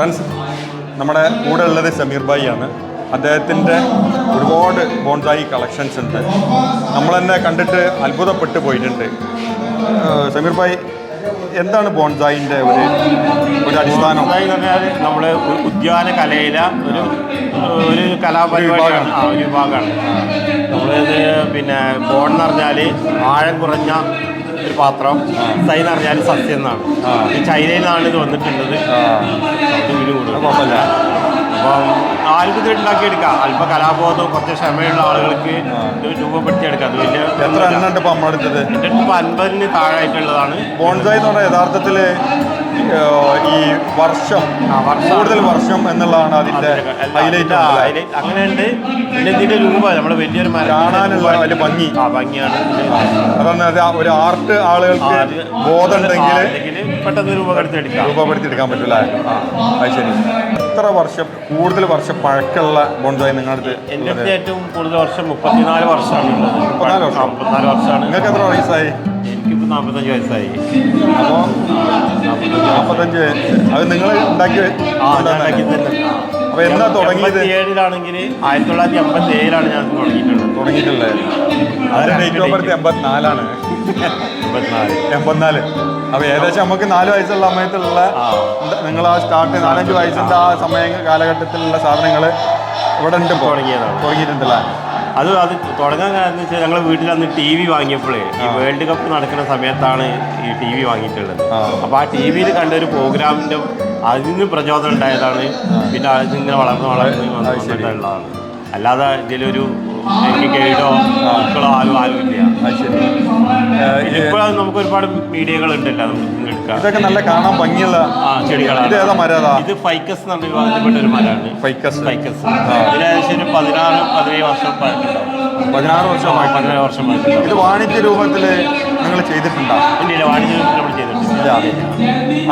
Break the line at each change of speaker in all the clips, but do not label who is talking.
Friends നമ്മുടെ കൂടെ ഉള്ളത് സമീർ ഭായി ആണ്. അദ്ദേഹത്തിന്റെ ഒരുപാട് ബോൺസായി കളക്ഷൻസ് ഉണ്ട്. നമ്മൾ തന്നെ കണ്ടിട്ട് അത്ഭുതപ്പെട്ടു പോയിട്ടുണ്ട്. സമീർ ഭായി എന്താണ് ബോൺസായിന്റെ ഒരു ഒരു അടിസ്ഥാനം?
ബോൺസായി എന്ന് പറഞ്ഞാൽ നമ്മുടെ ഉദ്യാന കലയിലെ ഒരു ഒരു കലാപരിപാടിയാണ്. ആ ഒരു വിഭാഗമാണ്. നമ്മളിത് പിന്നെ ബോൺ എന്ന് പറഞ്ഞാൽ ആഴം കുറഞ്ഞ ഒരു പാത്രം. തൈ എന്ന് പറഞ്ഞാൽ സസ്യം എന്നാണ്. ഈ ചൈനയിൽ നിന്നാണ് ഇത് വന്നിട്ടുള്ളത്.
കുഴപ്പമില്ല
അപ്പം ആർക്കും ഇത് ഉണ്ടാക്കിയെടുക്കാം അല്പ കലാബോധം കുറച്ച് ക്ഷമയുള്ള ആളുകൾക്ക് ഇത് രൂപപ്പെടുത്തിയെടുക്കാം. അത് വലിയ
എത്ര എണ്ണം ഉണ്ട് ഇപ്പം നമ്മുടെ
എന്റെ അടുത്ത് ഇപ്പോൾ അൻപതിന് താഴായിട്ടുള്ളതാണ്
ബോൺസായി എന്ന് പറഞ്ഞാൽ യഥാർത്ഥത്തിൽ ഈ വർഷം. കൂടുതൽ വർഷം എന്നുള്ളതാണ് അതിന്റെ ഹൈലൈറ്റ്
അങ്ങനെയുണ്ട്. പിന്നെ ഇതിന്റെ രൂപ നമ്മുടെ വലിയൊരു
കാണാനുള്ള വലിയ ഭംഗി.
ആ ഭംഗിയാണ്.
അതാണ് അത് ഒരു ആർട്ട് ആളുകൾക്ക്
ബോധമുണ്ടെങ്കിൽ പെട്ടെന്ന് രൂപപ്പെടുത്തിയെടുക്കാം.
രൂപപ്പെടുത്തിയെടുക്കാൻ പറ്റില്ല? അത് ശരി. എത്ര വർഷം കൂടുതൽ വർഷം പഴക്കമുള്ള ബോൺസായി നിങ്ങളുടെ
എന്റെ ഏറ്റവും കൂടുതൽ വർഷം മുപ്പത്തിനാല് വർഷമാണ്
മുപ്പത്തിനാല് വർഷം?
മുപ്പത്തിനാല് വർഷമാണ്.
നിങ്ങൾക്ക് എത്ര വയസ്സായി?
നാൽപ്പത്തഞ്ച് വയസ്സായി.
അപ്പോൾ നാൽപ്പത്തഞ്ച് അത് നിങ്ങൾ ഉണ്ടാക്കി
ഉണ്ടാക്കി തന്നെ
അപ്പോൾ എന്നാ തുടങ്ങിയത്
ഏഴിലാണെങ്കിൽ ആയിരത്തി തൊള്ളായിരത്തി എൺപത്തി ഏഴിലാണ് ഞാൻ തുടങ്ങിയിട്ടുള്ളത്.
തുടങ്ങിയിട്ടുള്ളത്. അതിന്റെ ഡേറ്റ് ഓഫ് ബർത്ത് എൺപത്തിനാലാണ്.
എൺപത്തിനാല്.
എൺപത്തിനാല്. അപ്പോൾ ഏകദേശം നമുക്ക് നാല് വയസ്സുള്ള സമയത്തുള്ള നിങ്ങൾ ആ സ്റ്റാർട്ട് നാലഞ്ച് വയസ്സിന്റെ ആ സമയ കാലഘട്ടത്തിലുള്ള സാധനങ്ങൾ ഇവിടെ ഉണ്ട്
തുടങ്ങിയതാണ്.
തുടങ്ങിയിട്ടുണ്ടല്ലേ
അത് അത് തുടങ്ങാൻ കാരണം എന്ന് വെച്ചാൽ ഞങ്ങൾ വീട്ടിൽ അന്ന് ടി വി വാങ്ങിയപ്പോഴേ ഈ വേൾഡ് കപ്പ് നടക്കുന്ന സമയത്താണ് ഈ ടി വി വാങ്ങിയിട്ടുള്ളത്. അപ്പോൾ ആ ടി വിയിൽ കണ്ട ഒരു പ്രോഗ്രാമിന്റെ അതിന് പ്രചോദനം ഉണ്ടായതാണ്. പിന്നെ അതിങ്ങനെ വളർന്ന് വളർന്ന്. വന്നിട്ടുള്ളതാണ്. അല്ലാതെ ഇതിലൊരു എനിക്ക് ഗൈഡോ മക്കളോ ആരും ആരും ഇല്ല ഇപ്പോഴത് നമുക്ക് ഒരുപാട് മീഡിയകൾ ഉണ്ടല്ലോ നമുക്ക്
ഇതൊക്കെ നല്ല കാണാൻ ഭംഗിയുള്ള
ചെടികളാണ്.
ഇത്
ഇത് ഫൈക്കസ് എന്ന് വിഭാഗത്തിൽപ്പെട്ട ഒരു മരമാണ്.
ഫൈക്കസ്.
ഫൈക്കസ്. ഇതിന് ഏകദേശം ഒരു പതിനാറ് പതിനേഴ് വർഷം പഴക്കമുണ്ടാവും.
പതിനാറ് വർഷമായി
പതിനേഴ് വർഷം
ഇത് വാണിജ്യ രൂപത്തിൽ നിങ്ങൾ ചെയ്തിട്ടുണ്ടോ?
ഇല്ല വാണിജ്യ നമ്മൾ ചെയ്തിട്ടില്ല.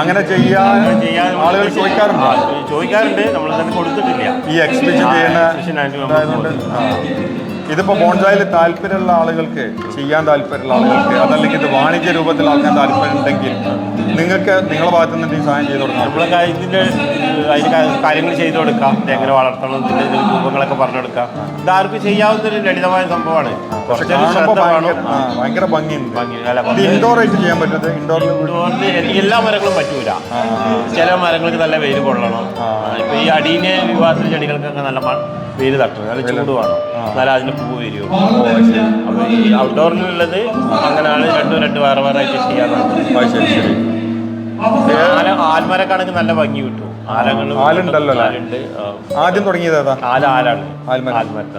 അങ്ങനെ ചെയ്യാൻ
ചെയ്യാൻ
ആളുകൾ ചോദിക്കാറുണ്ട്?
ചോദിക്കാറുണ്ട്. നമ്മൾ തന്നെ കൊടുത്തിട്ടില്ല.
ഈ എക്സിബിഷൻ ചെയ്യുന്ന ഇതിപ്പോ ബോൺസായിൽ താല്പര്യമുള്ള ആളുകൾക്ക് ചെയ്യാൻ താല്പര്യമുള്ള ആളുകൾക്ക് അതല്ലെങ്കിൽ ഇത് വാണിജ്യ രൂപത്തിലാക്കാൻ താല്പര്യം ഉണ്ടെങ്കിൽ നിങ്ങൾക്ക് നിങ്ങളെ ഭാഗത്തു നിന്ന് എന്തെങ്കിലും സഹായം ചെയ്ത് കൊടുക്കാം.
നമ്മളെ ഇതിന്റെ അതിന് കാര്യങ്ങൾ ചെയ്തു കൊടുക്കാം. ഇത് എങ്ങനെ വളർത്തണം ഇതിന്റെ രൂപങ്ങളൊക്കെ പറഞ്ഞു കൊടുക്കാം. ഇത് ആർക്കും ചെയ്യാവുന്ന ഒരു ലളിതമായ സംഭവമാണ്.
ഭയങ്കര ഭംഗിയുണ്ട്.
ഭംഗി
ഇൻഡോർ ആയിട്ട് ചെയ്യാൻ പറ്റുന്നത്? ഇൻഡോറിൽ
എല്ലാ മരങ്ങളും പറ്റൂല. ചില മരങ്ങൾക്ക് നല്ല വെയിൽ കൊള്ളണം. ഇപ്പൊ ഈ അടീനെ വിവാഹ ചെടികൾക്കൊക്കെ നല്ല വെയിൽ തട്ടണം നല്ല ചൂട് വേണം. എന്നാലും അതിന് പൂ വരുമോ അപ്പൊ ഈ ഔട്ട്ഡോറിലുള്ളത് അങ്ങനെയാണ് രണ്ടും രണ്ട് വേറെ വേറെ ആയിട്ട്
ആ, ശരി ശരി.
ആല ആൽമരക്കാണെങ്കിൽ നല്ല ഭംഗി കിട്ടും.
ആലുണ്ടല്ലോ. ആദ്യം തുടങ്ങിയത് ഏതാ?
ആല ആലാണ്.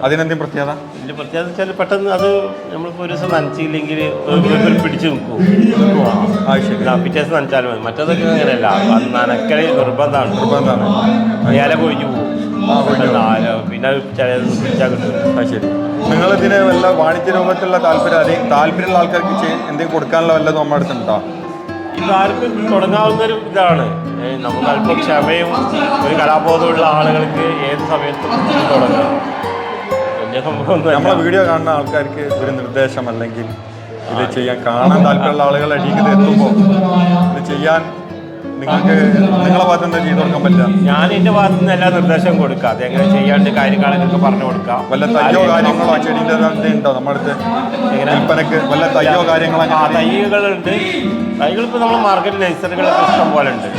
അതിനെന്തെങ്കിലും പ്രത്യേകത?
ഇതിന്റെ പ്രത്യേകത വെച്ചാൽ പെട്ടെന്ന് അത് നമ്മളിപ്പോ ഒരു ദിവസം നനച്ചില്ലെങ്കിൽ പിടിച്ചു നിൽക്കും. പിറ്റേ ദിവസം നനച്ചാലും മതി. മറ്റേതൊക്കെ അങ്ങനെയല്ല. നനക്കൽ നിർബന്ധമാണ്.
നിർബന്ധമാണ്.
ഇല കൊഴിഞ്ഞു പോകും. പിന്നെ
ശരി. നിങ്ങൾ ഇതിന് വല്ല വാണിജ്യ രൂപത്തിലുള്ള താല്പര്യം അല്ലെങ്കിൽ താല്പര്യമുള്ള ആൾക്കാർക്ക് എന്തെങ്കിലും കൊടുക്കാനുള്ള വല്ലതും നമ്മുടെ അടുത്തുണ്ടോ
ഇത് ആർക്കും തുടങ്ങാവുന്ന ഒരു ഇതാണ്. നമുക്ക് അല്പം ക്ഷമയും ഒരു കലാബോധമുള്ള ആളുകൾക്ക് ഏത് സമയത്തും തുടങ്ങാം. വലിയ
നമ്മളെ വീഡിയോ കാണുന്ന ആൾക്കാർക്ക് ഒരു നിർദ്ദേശം അല്ലെങ്കിൽ ഇത് ചെയ്യാൻ കാണാൻ താല്പര്യമുള്ള ആളുകൾ അടിയിൽ എത്തുമ്പോൾ ഇത് ചെയ്യാൻ നിങ്ങൾക്ക് നിങ്ങളെ ഭാഗത്ത് എന്താ ചെയ്തു കൊടുക്കാൻ പറ്റില്ല
ഞാൻ എന്റെ ഭാഗത്തു നിന്ന് എല്ലാ നിർദ്ദേശവും കൊടുക്കാം. അത് എങ്ങനെ ചെയ്യാണ്ട് കാര്യങ്ങളൊക്കെ പറഞ്ഞു കൊടുക്കാം.
വല്ല തയ്യോ കാര്യങ്ങളോ ആ ചെടീന്റെ ഉണ്ടോ നമ്മുടെ അടുത്ത്? വിൽപ്പനക്ക് വല്ല തയ്യോ കാര്യങ്ങളോ
ആ തൈകളുണ്ട്. തൈകൾ ഇപ്പോൾ നമ്മൾ മാർക്കറ്റിൽ നഴ്സറികളൊക്കെ ഇഷ്ടം പോലെ ഉണ്ട്.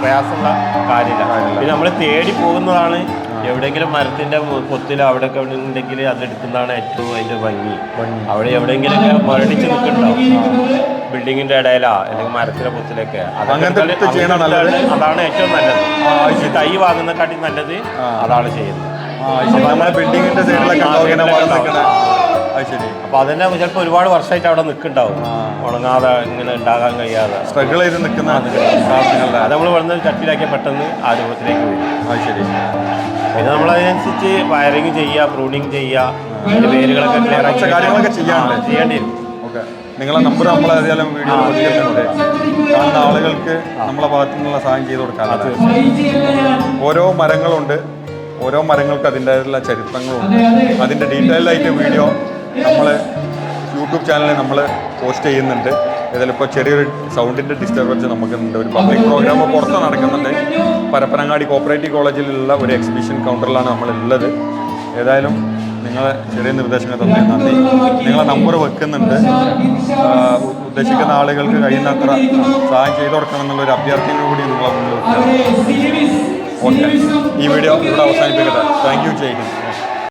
പ്രയാസമുള്ള കാര്യമില്ല. പിന്നെ നമ്മൾ തേടി പോകുന്നതാണ്. എവിടെയെങ്കിലും മരത്തിന്റെ പൊത്തിലോ അവിടെ ഒക്കെ ഉണ്ടെങ്കിൽ അതെടുക്കുന്നതാണ് ഏറ്റവും അതിന്റെ ഭംഗി. അവിടെ എവിടെയെങ്കിലും മരടിച്ച് നിൽക്കുന്നുണ്ടാവും ബിൽഡിങ്ങിന്റെ ഇടയിലാ അല്ലെങ്കിൽ മരത്തിലെ പൊത്തിലൊക്കെ. അതാണ് ഏറ്റവും നല്ലത്. ഈ തൈ വാങ്ങുന്നതിനെക്കാട്ടി നല്ലത് അതാണ് ചെയ്യുന്നത്.
അപ്പൊ ബിൽഡിങ്ങിന്റെ ശരി.
അപ്പോൾ അതന്നെ ചിലപ്പോൾ ഒരുപാട് വർഷമായിട്ട് അവിടെ നിൽക്കുന്നുണ്ടാവും. ഉണങ്ങാതെ ഇങ്ങനെ ഉണ്ടാകാൻ കഴിയാതെ.
സ്ട്രഗിൾ ചെയ്ത് നിൽക്കുന്ന
അത് നമ്മൾ ഇവിടുന്ന് ചട്ടിയിലാക്കിയ പെട്ടെന്ന് ആ രൂപത്തിലേക്ക് വരും.
അത് ശരി.
പിന്നെ നമ്മൾ അതിനനുസരിച്ച് വയറിങ് ചെയ്യുക പ്രൂണിങ് ചെയ്യുക വേരുകളൊക്കെ
കാര്യങ്ങളൊക്കെ ചെയ്യാനുണ്ട്.
ആ, ചെയ്യേണ്ടി വരും.
ഓക്കെ. നിങ്ങളെ നമ്പർ നമ്മൾ ഏതായാലും വീഡിയോ കാണുന്ന ആളുകൾക്ക് നമ്മളെ ഭാഗത്തു നിന്നുള്ള സഹായം ചെയ്ത് കൊടുക്കാറുണ്ട് ഓരോ മരങ്ങളുണ്ട്. ഓരോ മരങ്ങൾക്ക് അതിന്റെതായിട്ടുള്ള ചരിത്രങ്ങളുണ്ട്. അതിന്റെ ഡീറ്റെയിൽഡ് ആയിട്ട് വീഡിയോ നമ്മൾ യൂട്യൂബ് ചാനലിൽ നമ്മൾ പോസ്റ്റ് ചെയ്യുന്നുണ്ട്. ഏതായാലും ഇപ്പോൾ ചെറിയൊരു സൗണ്ടിന്റെ ഡിസ്റ്റർബൻസ് നമുക്കുണ്ട്. ഒരു പബ്ലിക് പ്രോഗ്രാം പുറത്ത് നടക്കുന്നുണ്ട്. പരപ്പനങ്ങാടി കോപ്പറേറ്റീവ് കോളേജിലുള്ള ഒരു എക്സിബിഷൻ കൗണ്ടറിലാണ് നമ്മളുള്ളത്. ഏതായാലും നിങ്ങളെ ചെറിയ നിർദ്ദേശങ്ങൾ തന്നെ നന്ദി. നിങ്ങളെ നമ്പർ വെക്കുന്നുണ്ട്. ഉദ്ദേശിക്കുന്ന ആളുകൾക്ക് കഴിയുന്നത്ര സഹായം ചെയ്തു കൊടുക്കണം എന്നുള്ളൊരു അഭ്യർത്ഥന കൂടി നിങ്ങളെ മുന്നിൽ ഓക്കെ. ഈ വീഡിയോ ഇവിടെ അവസാനിപ്പിക്കട്ടെ. താങ്ക് യു ചെയ്യുന്നു